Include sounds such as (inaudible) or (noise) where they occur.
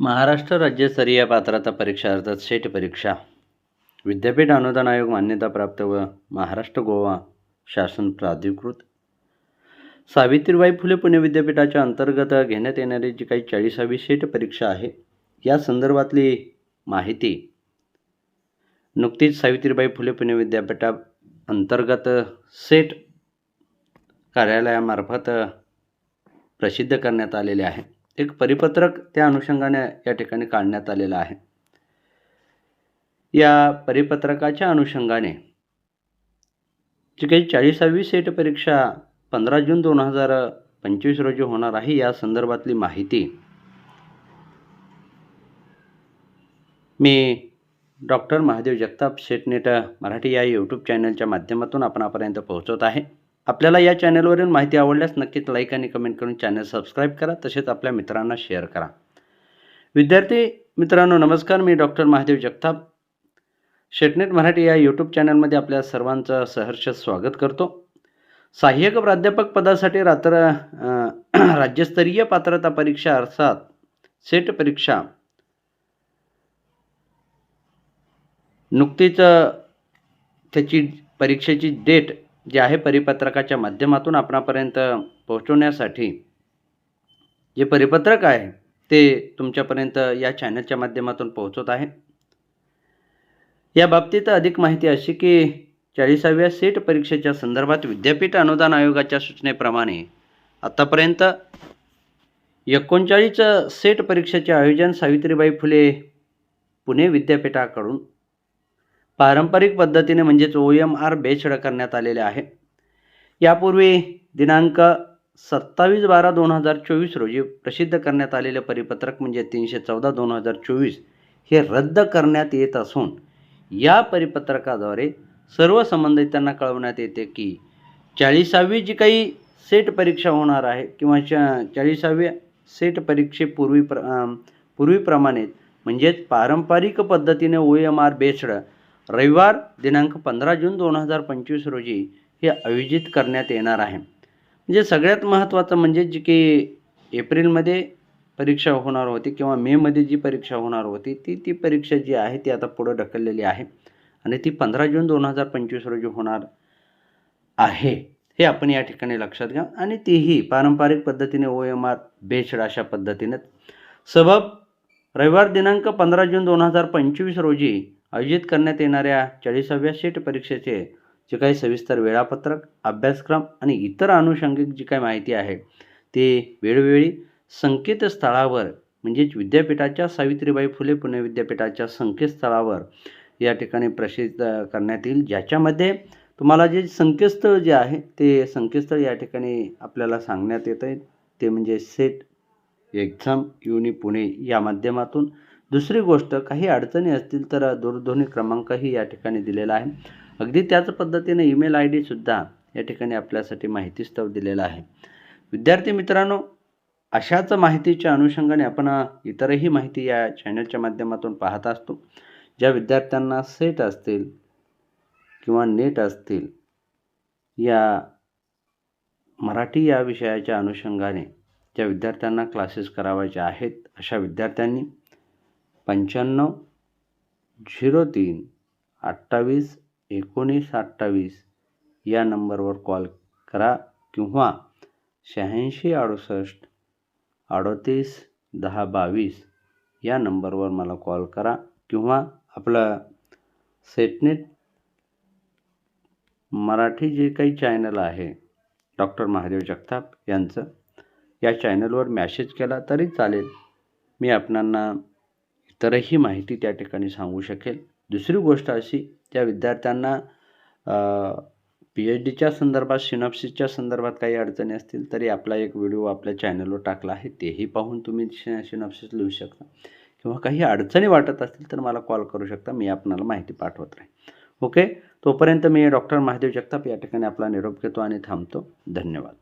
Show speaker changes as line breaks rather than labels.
महाराष्ट्र राज्यस्तरीय पात्रता परीक्षा अर्थात सेट परीक्षा. विद्यापीठ अनुदान आयोग मान्यताप्राप्त व महाराष्ट्र गोवा शासन प्राधिकृत. सावित्रीबाई फुले पुणे विद्यापीठाच्या अंतर्गत घेण्यात येणारी जी काही चाळीसावी सेट परीक्षा आहे या संदर्भातली माहिती नुकतीच सावित्रीबाई फुले पुणे विद्यापीठा अंतर्गत सेट कार्यालयामार्फत प्रसिद्ध करण्यात आलेले आहे. एक परिपत्रक त्या अनुषंगाने या ठिकाणी काढण्यात आलेलं आहे. या परिपत्रकाच्या अनुषंगाने जी काही चाळीसावी सेट परीक्षा पंधरा जून दोन हजार पंचवीस रोजी होणार आहे या संदर्भातली माहिती मी doctor Mahadev Jagtap SET NET Marathi या यूट्यूब चॅनलच्या माध्यमातून आपणापर्यंत पोहोचवत आहे. आपल्याला या चॅनलवरील माहिती आवडल्यास नक्कीच लाईक आणि कमेंट करून चॅनल सबस्क्राईब करा. तसेच आपल्या मित्रांना शेअर करा. विद्यार्थी मित्रांनो नमस्कार. मी डॉक्टर महादेव जगताप. शेटनेट मराठी या यूट्यूब चॅनलमध्ये आपल्या सर्वांचं सहर्ष स्वागत करतो. सहाय्यक प्राध्यापक पदासाठी रात्र (clears throat) राज्यस्तरीय पात्रता परीक्षा अर्थात सेट परीक्षा. नुकतीच त्याची परीक्षेची डेट जे आहे परिपत्रकाच्या माध्यमातून आपणापर्यंत पोहोचवण्यासाठी जे परिपत्रक आहे ते तुमच्यापर्यंत या चॅनलच्या माध्यमातून पोहोचवत आहे. या बाबतीत अधिक माहिती अशी की चाळीसाव्या सेट परीक्षेच्या संदर्भात विद्यापीठ अनुदान आयोगाच्या सूचनेप्रमाणे आत्तापर्यंत एकोणचाळीस सेट परीक्षेचे आयोजन सावित्रीबाई फुले पुणे विद्यापीठाकडून पारंपरिक पद्धतीने म्हणजेच ओ एम आर बेस्ड करण्यात आलेले आहे. यापूर्वी दिनांक सत्तावीस बारा दोन हजार चोवीस रोजी प्रसिद्ध करण्यात आलेले परिपत्रक म्हणजे तीनशे चौदा दोन हजार चोवीस हे रद्द करण्यात येत असून या परिपत्रकाद्वारे सर्व संबंधितांना कळवण्यात येते की चाळीसावी जी काही सेट परीक्षा होणार आहे किंवा चा चाळीसाव्या सेट परीक्षेपूर्वी प्र पूर्वीप्रमाणे पूर्वीप्रमाणेच म्हणजेच पारंपरिक पद्धतीने ओ एम आर बेस्ड रविवार दिनांक पंधरा जून दोन हजार पंचवीस रोजी हे आयोजित करण्यात येणार आहे. म्हणजे सगळ्यात महत्त्वाचं म्हणजे जी की एप्रिलमध्ये परीक्षा होणार होती किंवा मेमध्ये जी परीक्षा होणार होती ती ती परीक्षा जी आहे ती आता पुढं ढकललेली आहे आणि ती पंधरा जून दोन हजार पंचवीस रोजी होणार आहे. हे आपण या ठिकाणी लक्षात घ्या आणि तीही पारंपरिक पद्धतीने ओ एम आर बेस्ड अशा पद्धतीने सबब रविवार दिनांक पंधरा जून दोन हजार पंचवीस रोजी आयोजित करण्यात येणाऱ्या चाळीसाव्या सेट परीक्षेचे जे काही सविस्तर वेळापत्रक अभ्यासक्रम आणि इतर अनुषंगिक जी काही माहिती आहे ते वेळोवेळी संकेतस्थळावर म्हणजेच विद्यापीठाच्या सावित्रीबाई फुले पुणे विद्यापीठाच्या संकेतस्थळावर या ठिकाणी प्रसिद्ध करण्यात येईल. ज्याच्यामध्ये तुम्हाला जे संकेतस्थळ जे आहे ते संकेतस्थळ या ठिकाणी आपल्याला सांगण्यात येतं आहे ते म्हणजे सेट एक्झाम युनि पुणे या माध्यमातून दुसरी गोष्ट काही अडचणी असतील तर दूरध्वनी क्रमांकही या ठिकाणी दिलेला आहे. अगदी त्याच पद्धतीने ईमेल आय डीसुद्धा या ठिकाणी आपल्यासाठी माहितीस्तव दिलेला आहे. विद्यार्थी मित्रांनो अशाच माहितीच्या अनुषंगाने आपण इतरही माहिती या चॅनलच्या माध्यमातून पाहत असतो. ज्या विद्यार्थ्यांना सेट असतील किंवा नेट असतील या मराठी या विषयाच्या अनुषंगाने ज्या विद्यार्थ्यांना क्लासेस करावायचे आहेत अशा विद्यार्थ्यांनी पंच्याण्णव झिरो तीन अठ्ठावीस एकोणीस अठ्ठावीस या नंबरवर कॉल करा किंवा शहाऐंशी अडुसष्ट अडतीस दहा बावीस या नंबरवर मला कॉल करा किंवा आपलं सेटनेट मराठी जे काही चॅनल आहे डॉक्टर महादेव जगताप यांचं या चॅनलवर मॅसेज केला तरी चालेल. मी आपणांना इतरही माहिती त्या ठिकाणी सांगू शकेल. दुसरी गोष्ट अशी त्या विद्यार्थ्यांना पी एच डीच्या संदर्भात सिनॉप्सिसच्या संदर्भात काही अडचणी असतील तरी आपला एक व्हिडिओ आपल्या चॅनलवर टाकला आहे तेही पाहून तुम्ही सिनॉप्सिस लिहू शकता. किंवा काही अडचणी वाटत असतील तर मला कॉल करू शकता मी आपणाला माहिती पाठवत राहीन. ओके? तोपर्यंत मी डॉक्टर महादेव जगताप या ठिकाणी आपला निरोप घेतो आणि थांबतो. धन्यवाद.